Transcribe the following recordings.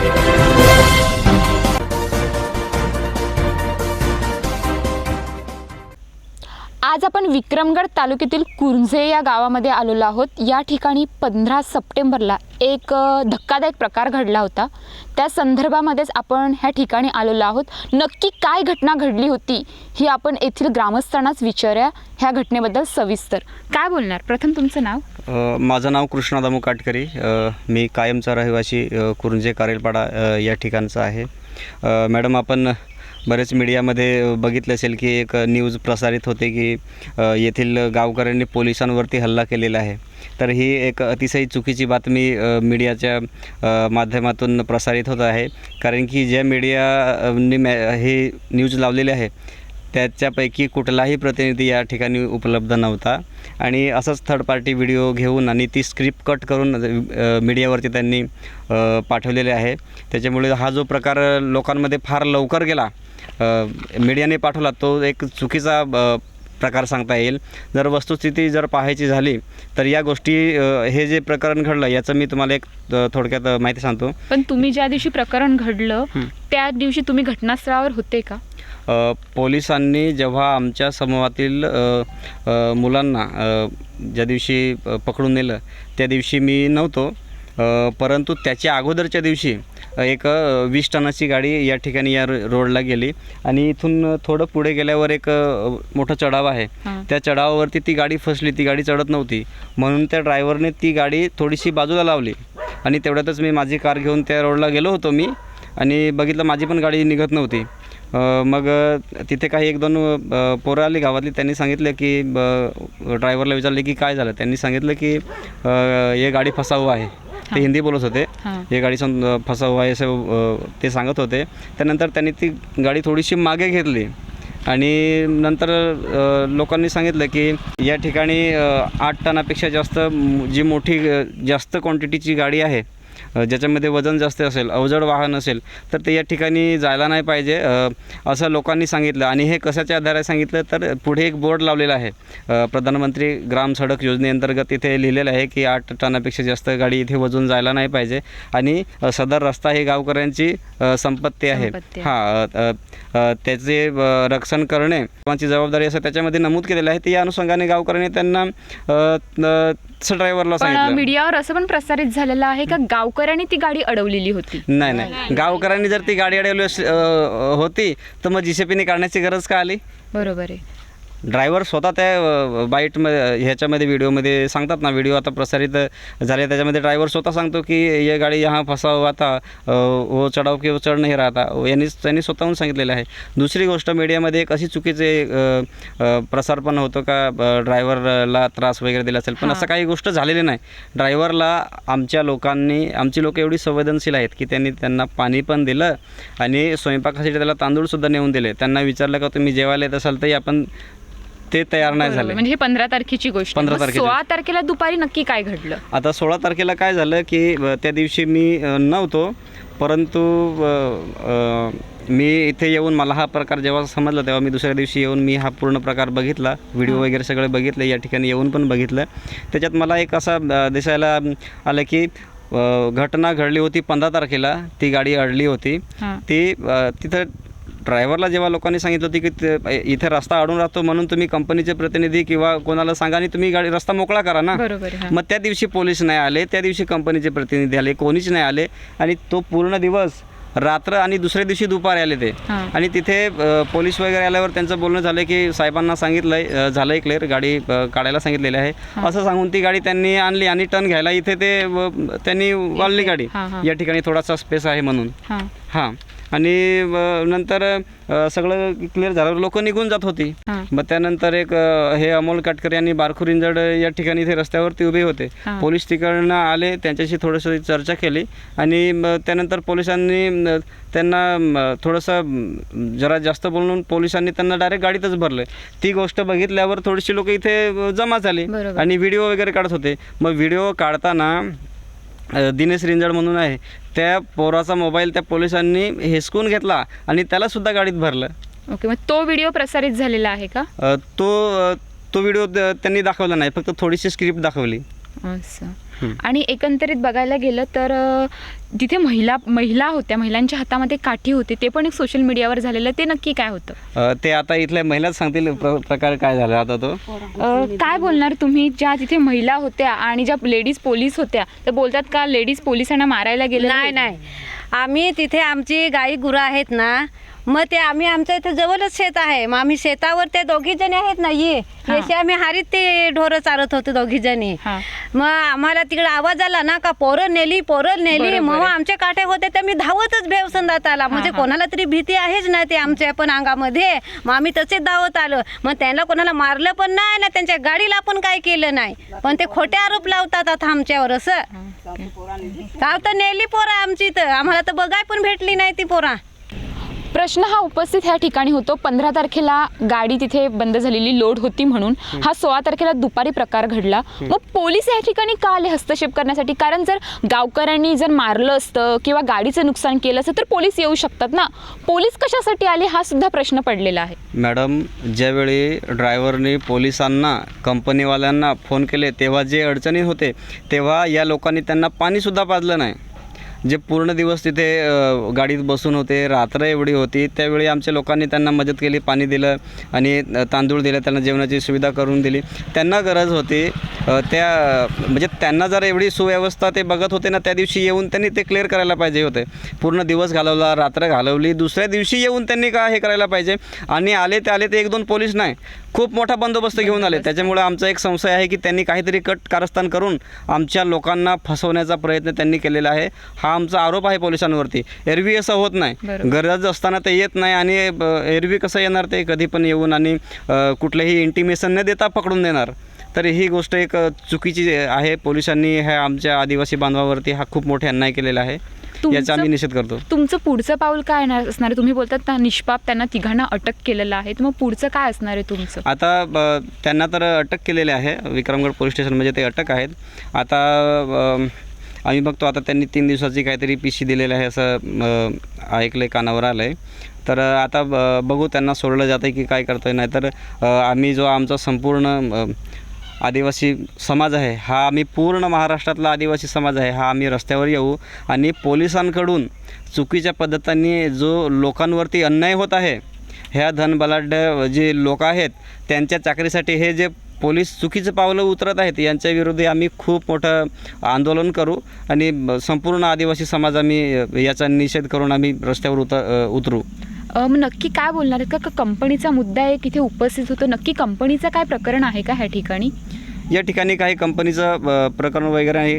We'll be. आज आपण विक्रमगड तालुक्यातील कुर्झे या गावामध्ये आलेलो आहोत. या ठिकाणी पंधरा सप्टेंबरला एक धक्कादायक प्रकार घडला होता. त्या संदर्भामध्येच आपण ह्या ठिकाणी आलेलो आहोत. नक्की काय घटना घडली होती ही आपण येथील ग्रामस्थांनाच विचारूया. ह्या घटनेबद्दल सविस्तर. काय बोलणार? प्रथम तुमचं नाव? माझं नाव कृष्णादामू काटकरी. मी कायमचा रहिवासी कुरुंजे कारेलपाडा या ठिकाणचा आहे. मॅडम आपण बरेच मीडियामध्ये बघितलं असेल की एक न्यूज प्रसारित होते की येथील गावकऱ्यांनी पोलिसांवरती हल्ला केलेला आहे. तर ही एक अतिशय चुकीची बातमी मीडियाच्या माध्यमातून प्रसारित होत आहे. कारण की ज्या मीडियानी मॅ हे न्यूज लावलेले आहे त्याच्यापैकी कुठलाही प्रतिनिधी या ठिकाणी उपलब्ध नव्हता. आणि असंच थर्ड पार्टी व्हिडिओ घेऊन आणि ती स्क्रिप्ट कट करून मीडियावरती त्यांनी पाठवलेले आहे. त्याच्यामुळे हा जो प्रकार लोकांमध्ये फार लवकर गेला मीडियाने पाठवला तो एक चुकीचा प्रकार सांगता येईल. जर वस्तुस्थिती जर पाहायची झाली तर या गोष्टी हे जे प्रकरण घडलं याचं मी तुम्हाला एक थोडक्यात माहिती सांगतो. पण तुम्ही ज्या दिवशी प्रकरण घडलं त्या दिवशी तुम्ही घटनास्थळावर होते का? पोलिसांनी जेव्हा आमच्या समूहातील मुलांना ज्या दिवशी पकडून नेलं त्या दिवशी मी नव्हतो. परंतु त्याच्या अगोदरच्या दिवशी एक वीस टनाची गाडी या ठिकाणी या रोडला गेली. आणि इथून थोडं पुढे गेल्यावर एक मोठा चढाव आहे. हां. त्या चढावावरती ती गाडी फसली. ती गाडी चढत नव्हती. म्हणून त्या ड्रायव्हरने ती गाडी थोडीशी बाजूला लावली. आणि तेवढ्यातच मी माझी कार घेऊन त्या रोडला गेलो होतो मी. आणि बघितलं माझी पण गाडी निघत नव्हती. मग तिथे काही एक दोन पोरं आली गावातली. त्यांनी सांगितलं की ड्रायव्हरला विचारले की काय झालं? त्यांनी सांगितलं की ये गाडी फसा हुआ आहे. ते हिंदी बोलत होते. हां. गाडी सम फसा हुआ आहे असं ते सांगत होते. त्यानंतर त्यांनी ती गाडी थोडीशी मागे घेतली. आणि नंतर लोकांनी सांगितलं की या ठिकाणी आठ टनापेक्षा जास्त जी मोठी जास्त क्वांटिटीची गाडी आहे ज्याच्यामध्ये वजन जास्त असेल अवजड वाहन असेल तर ते या ठिकाणी जायला नाही पाहिजे. असं लोकांनी सांगितलं आणि हे कशाच्या आधारे सांगितलं? तर पुढे एक बोर्ड लावलेला आहे. प्रधानमंत्री ग्राम सडक योजनेअंतर्गत इथे लिहिलेलं आहे की आठ टनापेक्षा जास्त गाडी इथे वजून जायला नाही पाहिजे आणि सदर रस्ता ही गावकऱ्यांची संपत्ती आहे. हां त्याचे रक्षण करणे जबाबदारी असं त्याच्यामध्ये नमूद केलेलं आहे. ते या अनुषंगाने गावकऱ्यांनी त्यांना ड्रायव्हरला मीडियावर असं पण प्रसारित झालेलं आहे का? गावकऱ्यांनी ती गाडी अडवलेली होती. नाही नाही. गावकऱ्यांनी जर ती गाडी अडवली अस- अ, अ, होती तर मग जीसीपीने काढण्याची गरज का आली? बरोबर आहे. ड्रायव्हर स्वतः त्या बाईटमध्ये ह्याच्यामध्ये व्हिडिओमध्ये सांगतात ना व्हिडिओ आता प्रसारित झाले त्याच्यामध्ये ड्रायव्हर स्वतः सांगतो की ये गाडी यहाँ फसा हुआ था अ, वो चढाव की वो चढ नाही रहा था. यांनी त्यांनी स्वतःहून सांगितलेलं आहे. दुसरी गोष्ट मीडियामध्ये एक अशी चुकीचे प्रसार पण होतो का ड्रायव्हरला त्रास वगैरे दिला असेल. पण हां. असं काही गोष्ट झालेली नाही. ड्रायव्हरला आमच्या लोकांनी आमची लोक एवढी संवेदनशील आहेत की त्यांनी त्यांना पाणी पण दिलं आणि स्वयंपाकासाठी त्याला तांदूळसुद्धा नेऊन दिले. त्यांना विचारलं का तुम्ही जेवायला येत असाल तर आपण ते तयार नाही. झाले म्हणजे हे पंधरा तारखेची गोष्ट आहे. 15 मग तारखेची. सोळा तारखेला दुपारी नक्की काय घडलं आता सोळा तारखेला काय झालं की अ, त्या दिवशी मी अ, नव्हतो परंतु अ, अ, मी इथे येऊन मला हा प्रकार जेव्हा समजला तेव्हा मी दुसऱ्या दिवशी येऊन मी हा पूर्ण प्रकार बघितला व्हिडिओ वगैरे सगळे बघितले या ठिकाणी येऊन पण बघितलं त्याच्यात मला एक असा अ, दिसायला आलं की अ, घटना घडली होती पंधरा तारखेला ती गाडी अडली होती हां. ती अ, तिथं ड्रायव्हरला जेव्हा लोकांनी सांगितलं होती की इथे रस्ता अडून राहतो म्हणून तुम्ही कंपनीचे प्रतिनिधी किंवा कोणाला सांगा आणि तुम्ही गाडी रस्ता मोकळा करा ना. मग त्या दिवशी पोलीस नाही आले त्या दिवशी कंपनीचे प्रतिनिधी आले कोणीच नाही आले आणि तो पूर्ण दिवस रात्र आणि दुसऱ्या दिवशी दुपारी आले ते. आणि तिथे पोलीस वगैरे आल्यावर त्यांचं बोलणं झालं की साहेबांना सांगितलं झालं आहे क्लिअर गाडी काढायला सांगितलेली आहे. असं सांगून ती गाडी त्यांनी आणली आणि टर्न घ्यायला इथे ते त्यांनी वाढली गाडी. या ठिकाणी थोडासा स्पेस आहे म्हणून. हां. आणि नंतर सगळं क्लिअर झालं लोक निघून जात होती. मग त्यानंतर एक हे अमोल काटकर यांनी बारखूर इंजड या ठिकाणी इथे रस्त्यावरती उभे होते. पोलीस तिकडनं आले त्यांच्याशी थोडंसं चर्चा केली आणि त्यानंतर पोलिसांनी त्यांना थोडंसं जरा जास्त बोलून पोलिसांनी त्यांना डायरेक्ट गाडीतच भरलं ती गोष्ट बघितल्यावर थोडीशी लोक इथे जमा झाली. आणि व्हिडिओ वगैरे काढत होते. मग व्हिडिओ काढताना दिनेश रिंजड म्हणून आहे त्या पोराचा मोबाईल त्या पोलिसांनी हिसकून घेतला आणि त्याला सुद्धा गाडीत भरलं. ओके मग तो व्हिडिओ प्रसारित झालेला आहे का? तो तो व्हिडिओ त्यांनी दाखवला नाही फक्त थोडीशी स्क्रिप्ट दाखवली. असं. आणि एकंदरीत बघायला गेलं तर जिथे महिला महिला होत्या महिलांच्या हातामध्ये काठी होती ते पण एक सोशल मीडियावर झालेलं. ते नक्की काय होतं? ते आता इथल्या महिलाच सांगतील प्र प्रकार काय झाला आता तो. काय बोलणार तुम्ही? ज्या तिथे महिला होत्या आणि ज्या लेडीज पोलीस होत्या तर बोलतात का लेडीज पोलिसांना मारायला गेले नाही नाही. आम्ही तिथे आमची गाई गुरं आहेत ना मग ते आम्ही आमच्या इथे जवळच शेत आहे. मग आम्ही शेतावर ते दोघी जणी आहेत ना ये. याचे आम्ही हारीत ते ढोरं चारत होतो दोघी जणी. मग आम्हाला तिकडे आवाज आला ना का पोरं नेली पोरं नेली. मग आहे. आमचे काटे होते ते मी धावतच भेव संदात आला म्हणजे. कोणाला तरी भीती आहेच ना ते आमच्या पण अंगामध्ये. मग आम्ही तसेच धावत आलो. मग त्यांना कोणाला मारलं पण नाही ना त्यांच्या गाडीला पण काय केलं नाही. पण ते खोटे आरोप लावतात आता आमच्यावर असं. तर नेली पोरं आमची तर. आम्हाला तर बघाय पण भेटली नाही ती पोरा. प्रश्न हा उपस्थित ह्या ठिकाणी होतो. पंधरा तारखेला गाडी तिथे बंद झालेली लोड होती म्हणून. हा सोळा तारखेला दुपारी प्रकार घडला. मग पोलीस या ठिकाणी का आले हस्तक्षेप करण्यासाठी? कारण जर गावकऱ्यांनी जर मारलं असतं किंवा गाडीचं नुकसान केलं असतं तर पोलीस येऊ शकतात ना? पोलीस कशासाठी आले हा सुद्धा प्रश्न पडलेला आहे. मॅडम ज्यावेळी ड्रायव्हरने पोलिसांना कंपनीवाल्यांना फोन केले तेव्हा जे अडचणी होते तेव्हा या लोकांनी त्यांना पाणीसुद्धा पाजलं नाही. जे पूर्ण दिवस तिथे गाडीत बसून होते रात्र एवढी होती त्यावेळी आमच्या लोकांनी त्यांना मदत केली पाणी दिलं आणि तांदूळ दिलं त्यांना जेवणाची सुविधा करून दिली. त्यांना गरज होती त्या म्हणजे त्यांना जर एवढी सुव्यवस्था ते बघत होते ना त्या दिवशी येऊन त्यांनी ते क्लिअर करायला पाहिजे होते. पूर्ण दिवस घालवला रात्र घालवली दुसऱ्या दिवशी येऊन त्यांनी का हे करायला पाहिजे? आणि आले ते आले ते एक दोन पोलीस नाही. खूप मोठा बंदोबस्त घेऊन आले. त्याच्यामुळे आमचा एक संशय आहे की त्यांनी काहीतरी कट कारस्थान करून आमच्या लोकांना फसवण्याचा प्रयत्न त्यांनी केलेला आहे. हा आमचा आरोप आहे पोलिसांवरती. एरवी असं होत नाही. गरज असताना ते येत नाही आणि एरवी कसं येणार ते? कधी पण येऊन आणि कुठलंही इंटिमेशन न देता पकडून देणार. तर ही गोष्ट एक चुकीची आहे. पोलिसांनी ह्या आमच्या आदिवासी बांधवावरती हा खूप मोठा अन्याय केलेला आहे. याचा आम्ही निषेध करतो. तुमचं पुढचं पाऊल काय असणार आहे? तुम्ही बोलतात ना निष्पाप त्यांना तिघांना अटक केलेलं आहे. मग पुढचं काय असणार आहे तुमचं? आता त्यांना तर अटक केलेली आहे. विक्रमगड पोलीस स्टेशनमध्ये ते अटक आहेत. आता आम्ही बघतो आता त्यांनी तीन दिवसाची काहीतरी पिशी दिलेली आहे असं ऐकलं आहे कानावर आलं आहे तर आता बघू त्यांना सोडलं जातं आहे की काय करतं नाही तर आम्ही जो आमचा संपूर्ण आदिवासी समाज आहे हा आम्ही पूर्ण महाराष्ट्रातला आदिवासी समाज आहे हा आम्ही रस्त्यावर येऊ आणि पोलिसांकडून चुकीच्या पद्धतीने जो लोकांवरती अन्याय होत आहे ह्या धनबलाढ्य जे लोक आहेत त्यांच्या चाकरीसाठी हे जे पोलीस चुकीचं पावलं उतरत आहेत यांच्या विरोधी आम्ही खूप मोठं आंदोलन करू आणि संपूर्ण आदिवासी समाज आम्ही याचा निषेध करून आम्ही रस्त्यावर उतरू अ, मग नक्की काय बोलणार आहेत? का का कंपनीचा मुद्दा एक इथे उपस्थित होतो. नक्की कंपनीचं काय प्रकरण आहे का ह्या ठिकाणी? या ठिकाणी काही कंपनीचं प्रकरण वगैरे आहे.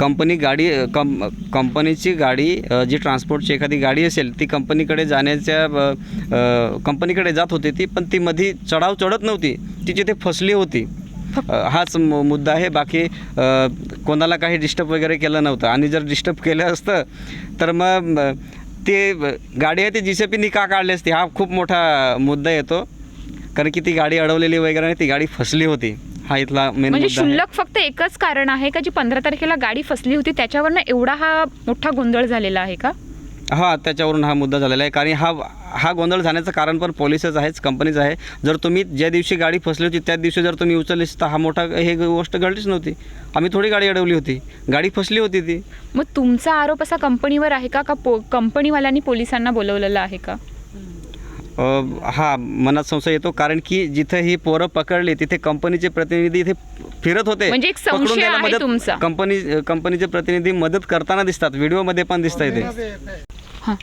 कंपनी गाडी अ, कं कंपनीची गाडी जी ट्रान्सपोर्टची एखादी गाडी असेल ती कंपनीकडे जाण्याच्या कंपनीकडे जात होती ती पण ती मध्ये चढाव चढत नव्हती. ती जिथे फसली होती. हाच मुद्दा आहे. बाकी कोणाला काही डिस्टर्ब वगैरे केलं नव्हतं. आणि जर डिस्टर्ब केलं असतं तर मग ते गाडी आहे ती जी सी पीनी का काढली असती? हा खूप मोठा मुद्दा येतो. कारण की ती गाडी अडवलेली वगैरे नाही ती गाडी फसली होती. हा इथला मेन म्हणजे शुल्लक फक्त एकच कारण आहे का जी पंधरा तारखेला गाडी फसली होती त्याच्यावरनं एवढा हा मोठा गोंधळ झालेला आहे का? हा त्याच्यावरून हा मुद्दा झालेला आहे. कारण हा हा गोंधळ जाण्याचं कारण पण पोलिसच आहेच कंपनीच आहे. जर तुम्ही ज्या दिवशी गाडी फसली होती त्याच दिवशी जर तुम्ही उचललीस तर हा मोठा हे गोष्ट घडलीच नव्हती. आम्ही थोडी गाडी अडवली होती. गाडी फसली होती ती. मग तुमचा आरोप असा कंपनीवर आहे का का पो कंपनीवाल्यांनी पोलिसांना बोलवलेलं आहे का? हा मनात संशय येतो कारण की जिथे ही पोरं पकडली तिथे कंपनीचे प्रतिनिधी इथे फिरत होते. म्हणजे एक संशय द्यायला आहे मदत- तुमचा. कंपनी कंपनीचे प्रतिनिधी मदत करताना दिसतात व्हिडिओमध्ये पण दिसत इथे हां.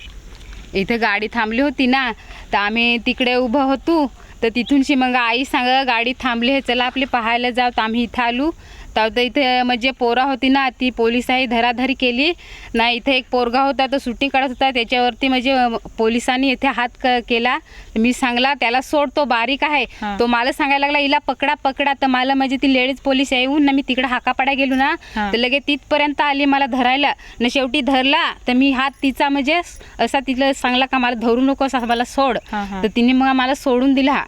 इथे गाडी थांबली होती ना तर आम्ही तिकडे उभं होतो तर तिथूनशी मग आई सांग गाडी थांबली आहे चला आपले पाहायला जाऊ तर आम्ही इथं आलो. तर इथे म्हणजे पोरा होती ना ती पोलिसांनी धराधरी केली. ना इथे एक पोरगा होता तो शूटिंग काढत होता. त्याच्यावरती म्हणजे पोलिसांनी इथे हात केला. मी सांगला त्याला सोड तो बारीक आहे. तो मला सांगायला लागला हिला पकडा पकडा. तर मला म्हणजे ती लेडीज पोलीस येऊन ना मी तिकडे हाकापाडा गेलो ना. तर लगेच तिथपर्यंत आली मला धरायला. न शेवटी धरला तर मी हात तिचा म्हणजे असा तिला सांगला का मला धरू नको असा मला सोड. तर तिने मग मला सोडून दिला.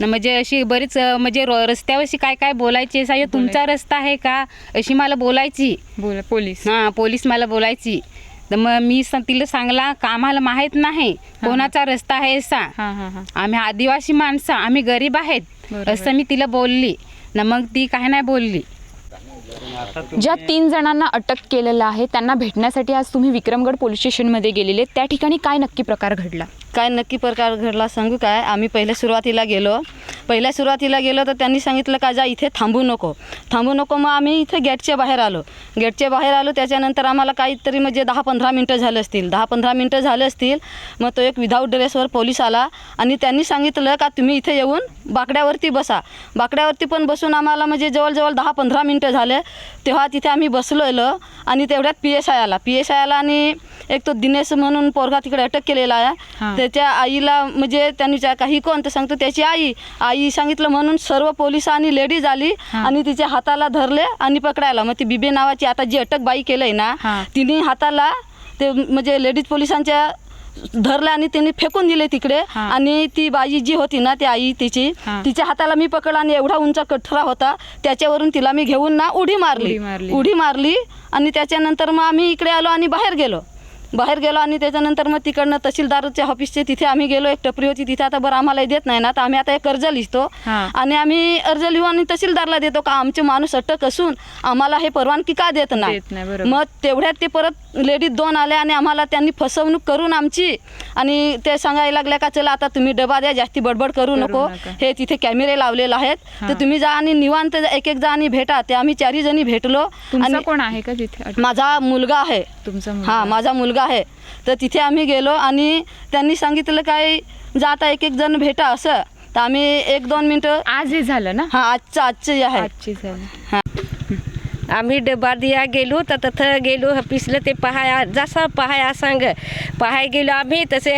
न म्हणजे अशी बरीच म्हणजे रो- रस्त्यावर अशी काय काय बोलायची? "यो, तुमचा रस्ता आहे का? अशी मला बोलायची. बोला पोलीस. हां पोलीस मला बोलायची. तर मग मी तिला सांगला का आम्हाला माहीत नाही. कोणाचा रस्ता आहे असा हां हां हां. आम्ही आदिवासी माणसं आम्ही गरीब आहेत. असं मी तिला बोलली. न मग ती काही नाही बोलली. ज्या तीन जणांना अटक केलेलं आहे त्यांना भेटण्यासाठी आज तुम्ही विक्रमगड पोलीस स्टेशनमध्ये गेलेले. त्या ठिकाणी काय नक्की प्रकार घडला? काय नक्की प्रकार घडला सांगू काय? आम्ही पहिले सुरुवातीला गेलो. पहिल्या सुरुवातीला गेलो तर त्यांनी सांगितलं का जा इथे थांबू नको. थांबू नको मग आम्ही इथे गेटच्या बाहेर आलो. गेटच्या बाहेर आलो त्याच्यानंतर आम्हाला काहीतरी म्हणजे दहा पंधरा मिनटं झाले असतील. दहा पंधरा मिनटं झाले असतील मग तो एक विदाऊट ड्रेसवर पोलीस आला आणि त्यांनी सांगितलं का तुम्ही इथे येऊन बाकड्यावरती बसा. बाकड्यावरती पण बसून आम्हाला म्हणजे जवळजवळ दहा पंधरा मिनटं झाले. तेव्हा तिथे आम्ही बसलोयलो आणि तेवढ्यात पी एस आय आला. पी एस आय आला आणि एक तो दिनेश म्हणून पोरगा तिकडे अटक केलेला आहे. त्याच्या आईला म्हणजे त्यांनी ज्या काही कोण तर सांगतो त्याची आई आई सांगितलं म्हणून सर्व पोलीस आणि लेडीज आली. आणि तिच्या हाताला धरले आणि पकडायला मग ती बिबे नावाची आता जी अटक बाई केलंय ना. तिने हाताला ते म्हणजे लेडीज पोलिसांच्या धरलं आणि त्यांनी फेकून दिले तिकडे. आणि ती बाई जी होती ना ती आई तिची. तिच्या हाताला मी पकडला आणि एवढा उंच कठरा होता त्याच्यावरून तिला मी घेऊन ना उडी मारली. उडी मारली आणि त्याच्यानंतर मग आम्ही इकडे आलो आणि बाहेर गेलो बाहेर गेलो आणि त्याच्यानंतर मग तिकडनं तहसीलदारच्या ऑफिसचे तिथे आम्ही गेलो एक टपरी होती तिथे आता बरं आम्हाला देत नाही ना तर आम्ही आता एक अर्ज लिहितो. आणि आम्ही अर्ज लिहू आणि तहसीलदारला देतो का आमचे माणूस अटक असून आम्हाला हे परवानगी का देत देत नाही. मग तेवढ्यात ते परत लेडीज दोन आले आणि आम्हाला त्यांनी फसवणूक करून आमची आणि ते सांगायला लागल्या का चला आता तुम्ही डबा द्या जास्ती बडबड करू नको. हे तिथे कॅमेरे लावलेले आहेत. तर तुम्ही जा आणि निवांत एक एक जा आणि भेटा ते आम्ही चारही जणी भेटलो आणि कोण आहे का तिथे? माझा मुलगा आहे तुमचा? हां माझा मुलगा आहे. तर तिथे आम्ही गेलो आणि त्यांनी सांगितलं काय जा आता एक एक जण भेटा असं. तर आम्ही एक दोन मिनटं आज हे झालं ना? हां आजचं आजचं हे आहे. आजची झालं. आम्ही डबा दिया गेलो तर तिथं गेलो पिसलं ते पहाया जसा पहाया सांग पहाय गेलो आम्ही तसे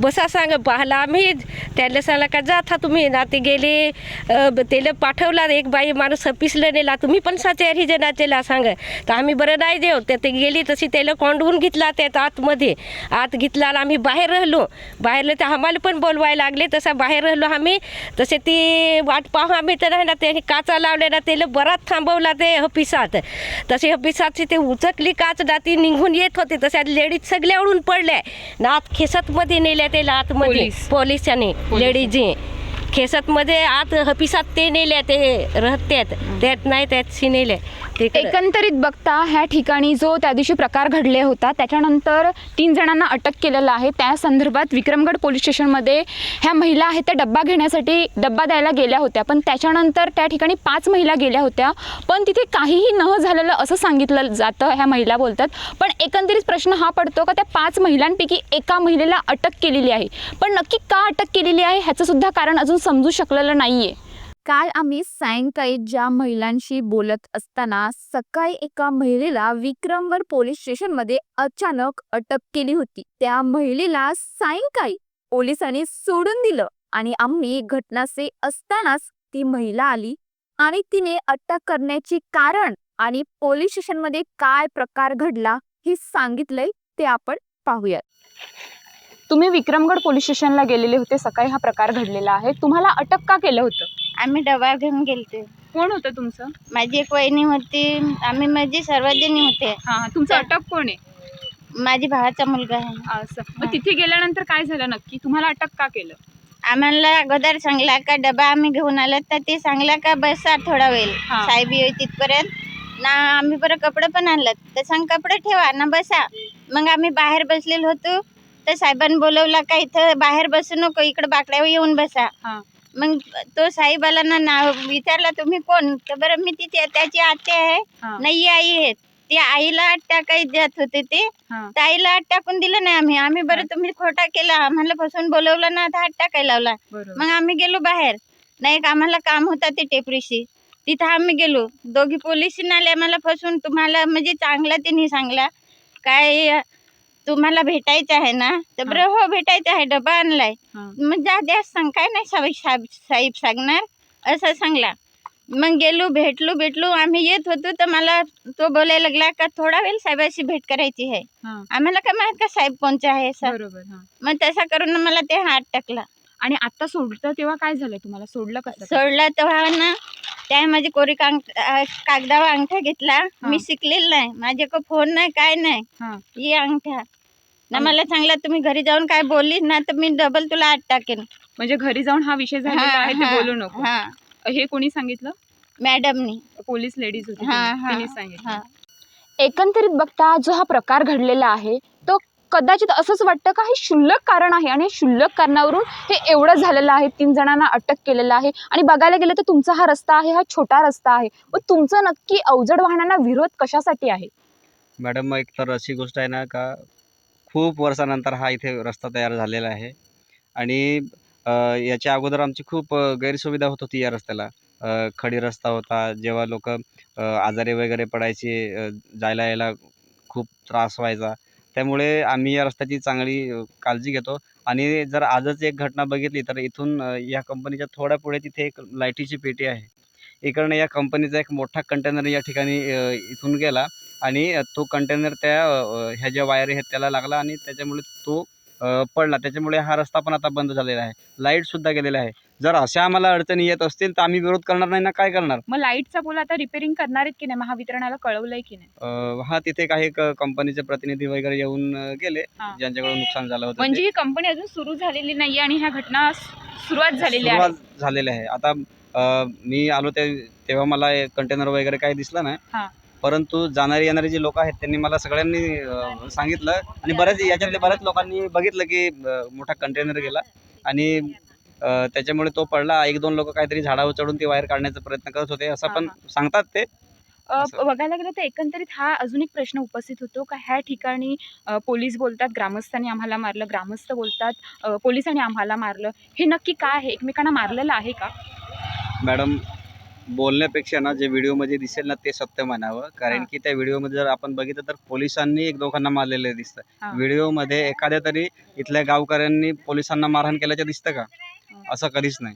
बसा सांग पाहला आम्ही. त्याला सांगला का जाता तुम्ही. ना ते गेले त्याला पाठवला एक बाई माणूस हपिसलं नेला. तुम्ही पण साचारी जणाचेला सांग. तर आम्ही बरं नाही देऊ तर ते गेली तशी त्याला कोंडवून घेतला त्यात आतमध्ये. आत घेतला आणि आम्ही बाहेर राहिलो. बाहेर तर आम्हाला पण बोलवायला लागले. तसं बाहेर राहिलो आम्ही. तसे ती वाट पाहू आम्ही. तर नाही ना त्याने काचा लावल्या ना त्याला बराच थांबवला ते हपिसा हपिसात तसे हपिसाची ते उचकली काच ना ती निघून येत होते. तशा लेडीज सगळ्या उडून पडल्या. ना आत खेसतमध्ये नेल्या त्याला आतमध्ये. पोलीस. पोलिसांनी. लेडीजी. खेसतमध्ये आत हपिसात ते नेल्या ते रहत्यात. त्यात नाही त्यात नेल्या. ते एकंदरीत बघता ह्या ठिकाणी जो त्या दिवशी प्रकार घडले होता त्याच्यानंतर तीन जणांना अटक केलेलं आहे. त्या संदर्भात विक्रमगड पोलीस स्टेशनमध्ये ह्या महिला आहेत त्या डब्बा घेण्यासाठी डब्बा द्यायला गेल्या होत्या. पण त्याच्यानंतर त्या ठिकाणी पाच महिला गेल्या होत्या. पण तिथे काहीही न झालेलं असं सांगितलं जातं ह्या महिला बोलतात. पण एकंदरीत प्रश्न हा पडतो का त्या पाच महिलांपैकी एका महिलेला अटक केलेली आहे? पण नक्की का अटक केलेली आहे ह्याचं सुद्धा कारण अजून समजू शकलेलं नाही आहे काल आम्ही सायंकाळी ज्या महिलांशी बोलत असताना सकाळी एका महिलेला विक्रमगड पोलीस स्टेशनमध्ये अचानक अटक केली होती. त्या महिलेला सायंकाळी पोलिसांनी सोडून दिलं आणि आम्ही घटनासे असतानाच ती महिला आली आणि तिने अटक करण्याचे कारण आणि पोलीस स्टेशनमध्ये काय प्रकार घडला हे सांगितलंय ते आपण पाहूयात. तुम्ही विक्रमगड पोलीस स्टेशनला गेलेले होते सकाळी हा प्रकार घडलेला आहे. तुम्हाला अटक का केलं होतं? आम्ही डबा घेऊन गेलते. कोण होतं तुमचं? माझी एक वहिनी होती. आम्ही म्हणजे सर्वजणी होते. हा तुमचं अटक कोण आहे? माझी भावाचा मुलगा आहे. असं. मग तिथे गेल्यानंतर काय झालं नक्की? तुम्हाला अटक का केलं? आम्हाला अगोदर सांगला का डबा आम्ही घेऊन आलो तर ते सांगला का बसा थोडा वेळ. हा. साहेब येऊ तिथपर्यंत. ना आम्ही बरं कपडे पण आणलं. तर सांग कपडे ठेवा. ना बसा मग आम्ही बाहेर बसलेलो होतो. तर साहेबांनी बोलवलं का इथं बाहेर बसू नको. इकडे बाकड्यावर येऊन बसा. हा. मग तो साहेब आला ना नाव विचारला तुम्ही कोण? तर बरं मी तिथे त्याची आत्या आहे. हा. नाही आई आहे. ती आईला आत टाकाय जात होते ते. हा. तर आईला टाकून दिलं नाही आम्ही. आम्ही बरं तुम्ही खोटा केला. आम्हाला फसून बोलवलं ना आता हात टाकायला लावला? बरोबर. मग आम्ही गेलो बाहेर. नाही एक आम्हाला काम होता ते टेपरीशी. तिथं आम्ही गेलो. दोघी पोलिसीन आले आम्हाला फसून. तुम्हाला म्हणजे चांगला त्यांनी सांगला. काय तुम्हाला भेटायचं आहे ना तर बरं हो भेटायचं आहे डबा आणलाय. मग जा द्या सांग काय नाही साहेब साहेब साहेब सांगणार असं सांगला. मग गेलो भेटलो भेटलो आम्ही येत होतो तर मला तो बोलायला लागला का थोडा वेळ साहेबाशी भेट करायची आहे. आम्हाला काय माहीत का साहेब कोणचे आहे बरोबर हा. मग तसा करून मला ते हात टाकला. आणि आता सोडलं तेव्हा काय झालं तुम्हाला? सोडलं कसं? सोडला तेव्हा ना त्या माझी कोरी कांग अं, कागदावर अंगठा घेतला. मी शिकलेला नाही. माझ्याकडे फोन नाही काय नाही. हा. ही अंगठा. ना मला सांगला तुम्ही घरी जाऊन काय बोललीस ना तर मी डबल तुला आत टाकेन. म्हणजे घरी जाऊन हा विषय झालेला हा, आहे ते बोलू नको. हा. हे कोणी सांगितलं? मॅडमनी. पोलीस लेडीज होती हा, हा, सांगितलं. हा. एकंदरीत बघता जो हा प्रकार घडलेला आहे तो कदाचित असंच वाटतं का हे क्षुल्लक कारण आहे आणि हे क्षुल्लक कारणावरून हे एवढं झालेलं आहे तीन जणांना अटक केलेलं आहे आणि बघायला गेलं तर तुमचा हा रस्ता आहे हा छोटा रस्ता आहे. मग तुमचं नक्की अवजड वाहनांना विरोध कशासाठी आहे? मॅडम मग एक तर अशी गोष्ट आहे ना का खूप वर्षानंतर हा इथे रस्ता तयार झालेला आहे आणि याच्या अगोदर आमची खूप गैरसुविधा होत होती या रस्त्याला. खडी रस्ता होता जेव्हा लोक आजारी वगैरे पडायचे जायला यायला खूप त्रास व्हायचा. त्यामुळे आम्ही या रस्त्याची चांगली काळजी घेतो. आणि जर आजच एक घटना बघितली तर इथून या कंपनीच्या थोड्या पुढे तिथे एक लाईटीची पेटी आहे. इकडनं या कंपनीचा एक मोठा कंटेनर या ठिकाणी इथून गेला. आणि तो कंटेनर त्या ह्या ज्या वायर आहेत त्याला लागला. आणि त्याच्यामुळे तो पडला. त्याच्यामुळे हा रस्ता पण आता बंद झालेला आहे. लाईटसुद्धा गेलेला आहे. जर अशा आम्हाला अडचणी येत असतील तर आम्ही विरोध करणार नाही ना? काय करणार? मग लाईटचा पोल आता रिपेअरिंग करणार आहेत की नाही? महावितरणाला कळवलंय की नाही? अ, हा तिथे काही क- कंपनीचे प्रतिनिधी वगैरे येऊन अ, गेले. हा. ज्यांच्याकडून नुकसान झालं होतं ते. म्हणजे ही कंपनी अजून सुरू झालेली नाही आणि ह्या घटना सु- सुरुवात झालेली आहे. सुरुवात झालेली आहे. आता अ, मी आलो ते तेव्हा मला कंटेनर वगैरे काही दिसलं हा. नाही परंतु जाणारी येणारी जी लोक आहेत त्यांनी मला सगळ्यांनी सांगितलं. आणि बऱ्याच याच्यातले बऱ्याच लोकांनी बघितलं की मोठा कंटेनर गेला. आणि त्याच्यामुळे तो पडला. एक दोन लोक काहीतरी झाडावर चढून ती वायर काढण्याचा प्रयत्न करत होते. असं पण. सांगतात ते. बघायला गेलं तर एकंदरीत हा अजून एक प्रश्न उपस्थित होतो का ह्या ठिकाणी पोलीस बोलतात ग्रामस्थांनी आम्हाला मारलं ग्रामस्थ बोलतात पोलिसांनी आम्हाला मारलं. हे नक्की काय आहे? एकमेकांना मारलेलं आहे का? मॅडम बोलण्यापेक्षा ना जे व्हिडिओमध्ये दिसेल ना ते सत्य म्हणावं. कारण हा. की त्या व्हिडिओमध्ये जर आपण बघितलं तर पोलिसांनी एक दोघांना मारलेलं दिसतं. हा. व्हिडिओमध्ये एखाद्या तरी इथल्या गावकऱ्यांनी पोलिसांना मारहाण केल्याचं दिसतं का? असं कधीच नाही.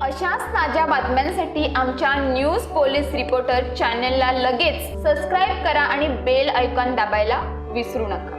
अशाच ताज्या बातम्यांसाठी आमच्या न्यूज पोलीस रिपोर्टर चॅनेलला लगेच सबस्क्राईब करा आणि बेल आयकॉन दाबायला विसरू नका.